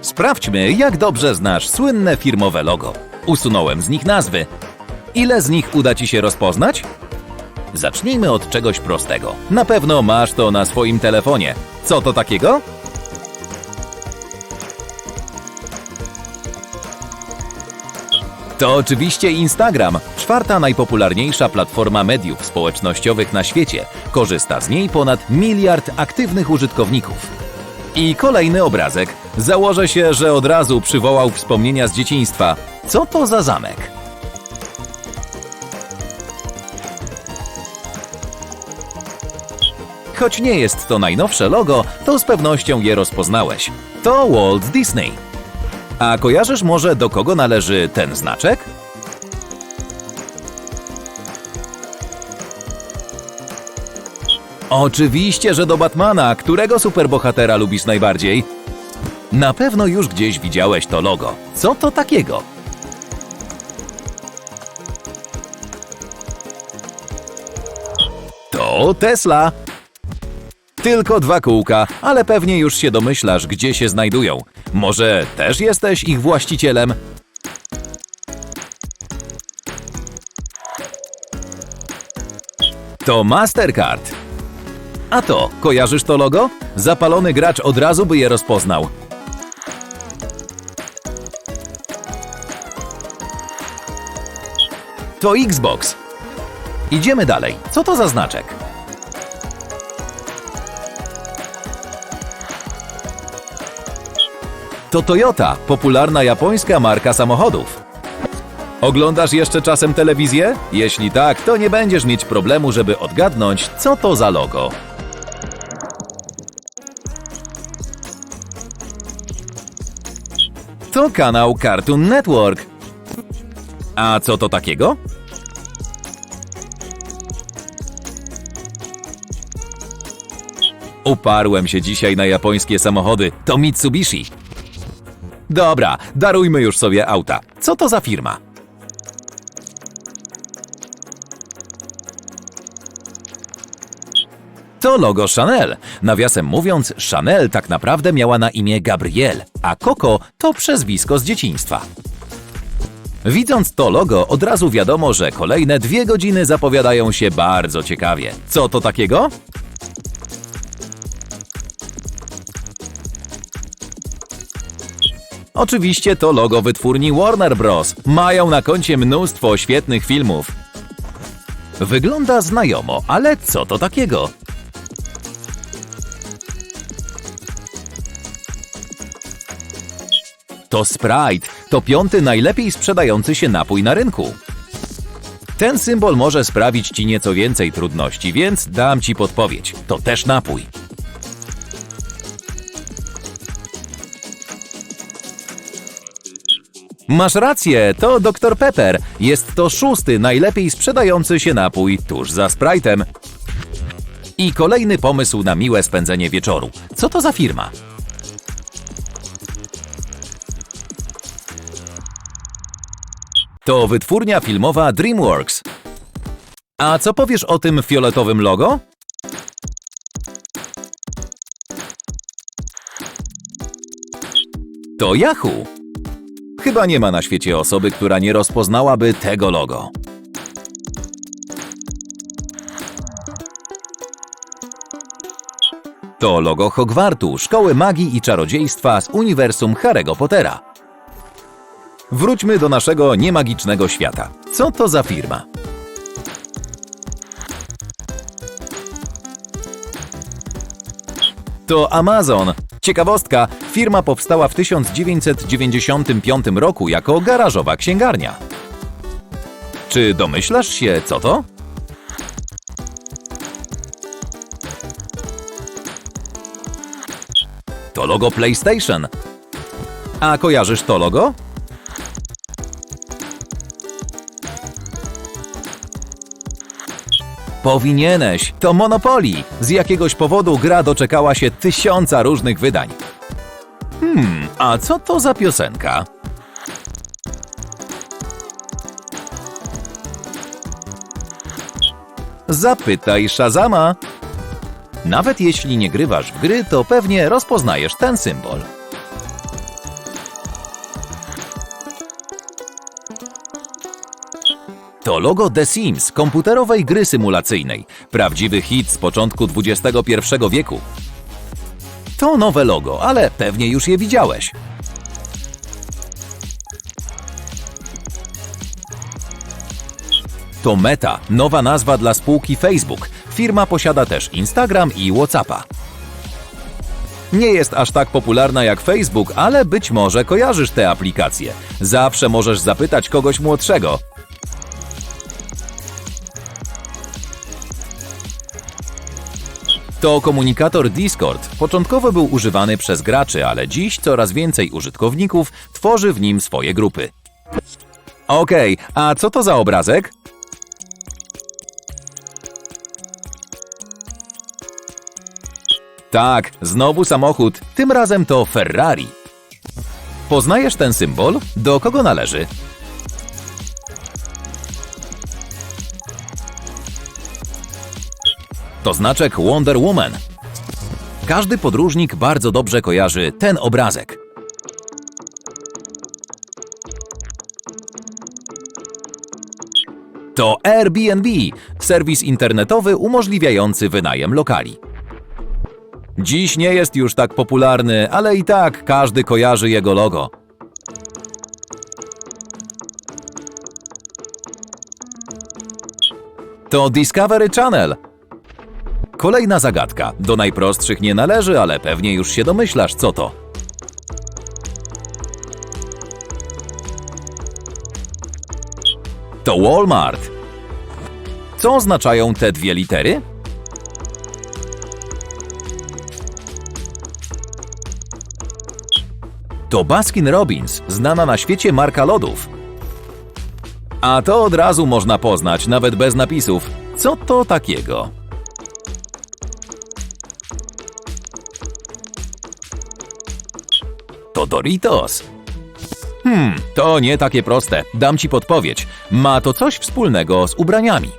Sprawdźmy, jak dobrze znasz słynne firmowe logo. Usunąłem z nich nazwy. Ile z nich uda Ci się rozpoznać? Zacznijmy od czegoś prostego. Na pewno masz to na swoim telefonie. Co to takiego? To oczywiście Instagram, czwarta najpopularniejsza platforma mediów społecznościowych na świecie. Korzysta z niej ponad miliard aktywnych użytkowników. I kolejny obrazek. Założę się, że od razu przywołał wspomnienia z dzieciństwa. Co to za zamek? Choć nie jest to najnowsze logo, to z pewnością je rozpoznałeś. To Walt Disney. A kojarzysz może do kogo należy ten znaczek? Oczywiście, że do Batmana, którego superbohatera lubisz najbardziej? Na pewno już gdzieś widziałeś to logo. Co to takiego? To Tesla. Tylko dwa kółka, ale pewnie już się domyślasz, gdzie się znajdują. Może też jesteś ich właścicielem? To Mastercard. A to, kojarzysz to logo? Zapalony gracz od razu by je rozpoznał. To Xbox. Idziemy dalej. Co to za znaczek? To Toyota, popularna japońska marka samochodów. Oglądasz jeszcze czasem telewizję? Jeśli tak, to nie będziesz mieć problemu, żeby odgadnąć, co to za logo. To kanał Cartoon Network. A co to takiego? Uparłem się dzisiaj na japońskie samochody. To Mitsubishi. Dobra, darujmy już sobie auta. Co to za firma? To logo Chanel. Nawiasem mówiąc, Chanel tak naprawdę miała na imię Gabrielle, a Coco to przezwisko z dzieciństwa. Widząc to logo, od razu wiadomo, że kolejne dwie godziny zapowiadają się bardzo ciekawie. Co to takiego? Oczywiście to logo wytwórni Warner Bros. Mają na koncie mnóstwo świetnych filmów. Wygląda znajomo, ale co to takiego? To Sprite, to piąty najlepiej sprzedający się napój na rynku. Ten symbol może sprawić ci nieco więcej trudności, więc dam ci podpowiedź. To też napój. Masz rację, to Dr Pepper. Jest to szósty najlepiej sprzedający się napój tuż za Sprite'em. I kolejny pomysł na miłe spędzenie wieczoru. Co to za firma? To wytwórnia filmowa DreamWorks. A co powiesz o tym fioletowym logo? To Yahoo! Chyba nie ma na świecie osoby, która nie rozpoznałaby tego logo. To logo Hogwartu, Szkoły Magii i Czarodziejstwa z uniwersum Harry'ego Pottera. Wróćmy do naszego niemagicznego świata. Co to za firma? To Amazon. Ciekawostka, firma powstała w 1995 roku jako garażowa księgarnia. Czy domyślasz się, co to? To logo PlayStation. A kojarzysz to logo? Powinieneś. To Monopoly. Z jakiegoś powodu gra doczekała się tysiąca różnych wydań. Hmm, a co to za piosenka? Zapytaj Shazama. Nawet jeśli nie grywasz w gry, to pewnie rozpoznajesz ten symbol. To logo The Sims, komputerowej gry symulacyjnej. Prawdziwy hit z początku XXI wieku. To nowe logo, ale pewnie już je widziałeś. To Meta, nowa nazwa dla spółki Facebook. Firma posiada też Instagram i WhatsAppa. Nie jest aż tak popularna jak Facebook, ale być może kojarzysz tę aplikację. Zawsze możesz zapytać kogoś młodszego. To komunikator Discord. Początkowo był używany przez graczy, ale dziś coraz więcej użytkowników tworzy w nim swoje grupy. Okej, a co to za obrazek? Tak, znowu samochód, tym razem to Ferrari. Poznajesz ten symbol? Do kogo należy? To znaczek Wonder Woman. Każdy podróżnik bardzo dobrze kojarzy ten obrazek. To Airbnb, serwis internetowy umożliwiający wynajem lokali. Dziś nie jest już tak popularny, ale i tak każdy kojarzy jego logo. To Discovery Channel. Kolejna zagadka. Do najprostszych nie należy, ale pewnie już się domyślasz, co to. To Walmart. Co oznaczają te dwie litery? To Baskin Robbins, znana na świecie marka lodów. A to od razu można poznać, nawet bez napisów. Co to takiego? To Doritos. Hmm, to nie takie proste. Dam ci podpowiedź. Ma to coś wspólnego z ubraniami.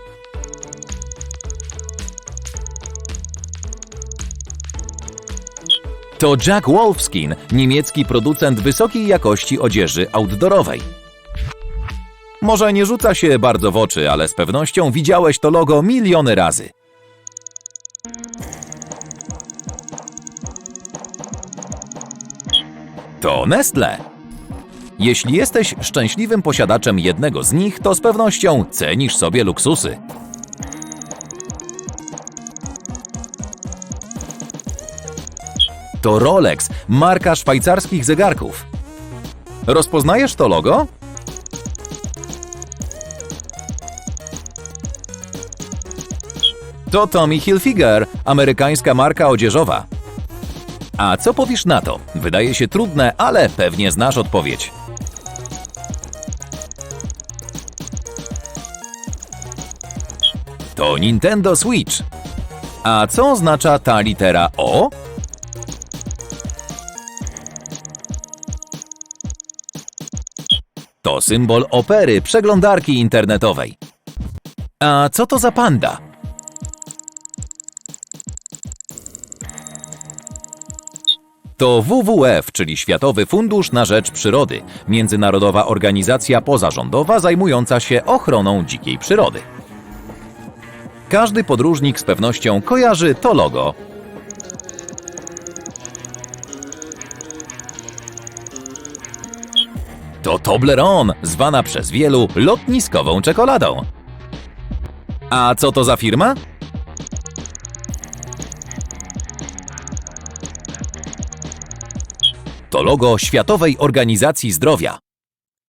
To Jack Wolfskin, niemiecki producent wysokiej jakości odzieży outdoorowej. Może nie rzuca się bardzo w oczy, ale z pewnością widziałeś to logo miliony razy. To Nestle. Jeśli jesteś szczęśliwym posiadaczem jednego z nich, to z pewnością cenisz sobie luksusy. To Rolex, marka szwajcarskich zegarków. Rozpoznajesz to logo? To Tommy Hilfiger, amerykańska marka odzieżowa. A co powiesz na to? Wydaje się trudne, ale pewnie znasz odpowiedź. To Nintendo Switch. A co oznacza ta litera O? To symbol opery, przeglądarki internetowej. A co to za panda? To WWF, czyli Światowy Fundusz na Rzecz Przyrody, międzynarodowa organizacja pozarządowa zajmująca się ochroną dzikiej przyrody. Każdy podróżnik z pewnością kojarzy to logo. To Toblerone, zwana przez wielu lotniskową czekoladą. A co to za firma? To logo Światowej Organizacji Zdrowia.